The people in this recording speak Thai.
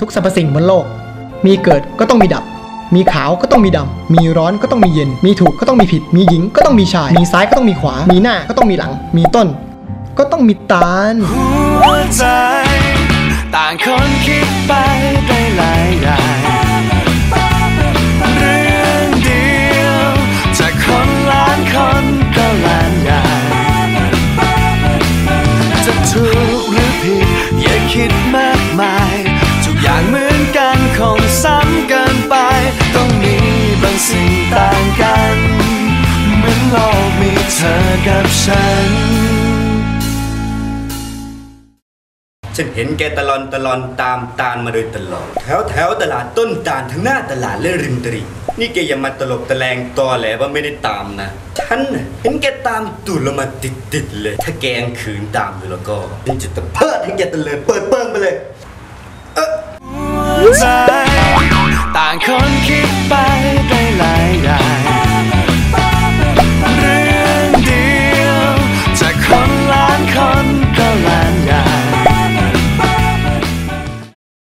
ทุกสรรพสิ่งบนโลก มีเกิดก็ต้องมีดับ มีขาวก็ต้องมีดำ มีร้อนก็ต้องมีเย็น มีถูกก็ต้องมีผิด มีหญิงก็ต้องมีชาย มีซ้ายก็ต้องมีขวา มีหน้าก็ต้องมีหลัง มีต้น ก็ต้องมีตาล ต่างกัน เหมือนโลกมีเธอกับฉัน ฉันเห็นแกตลอนตลอนตามตาลมาโดยตลอด แถวแถวตลาดต้นตาลทั้งหน้าตลาดและริมตลิ่งนี่แกอย่ามาตลบตะแลงตอแหลว่าไม่ได้ตามนะ ฉันน่ะเห็นแกตามตูดเรามาติดติดๆเลย ถ้าแกยังขืนตามอยู่แล้วก็ฉันจะตะเพิดให้แกตะเลยเปิดเปิงไปเลยใจ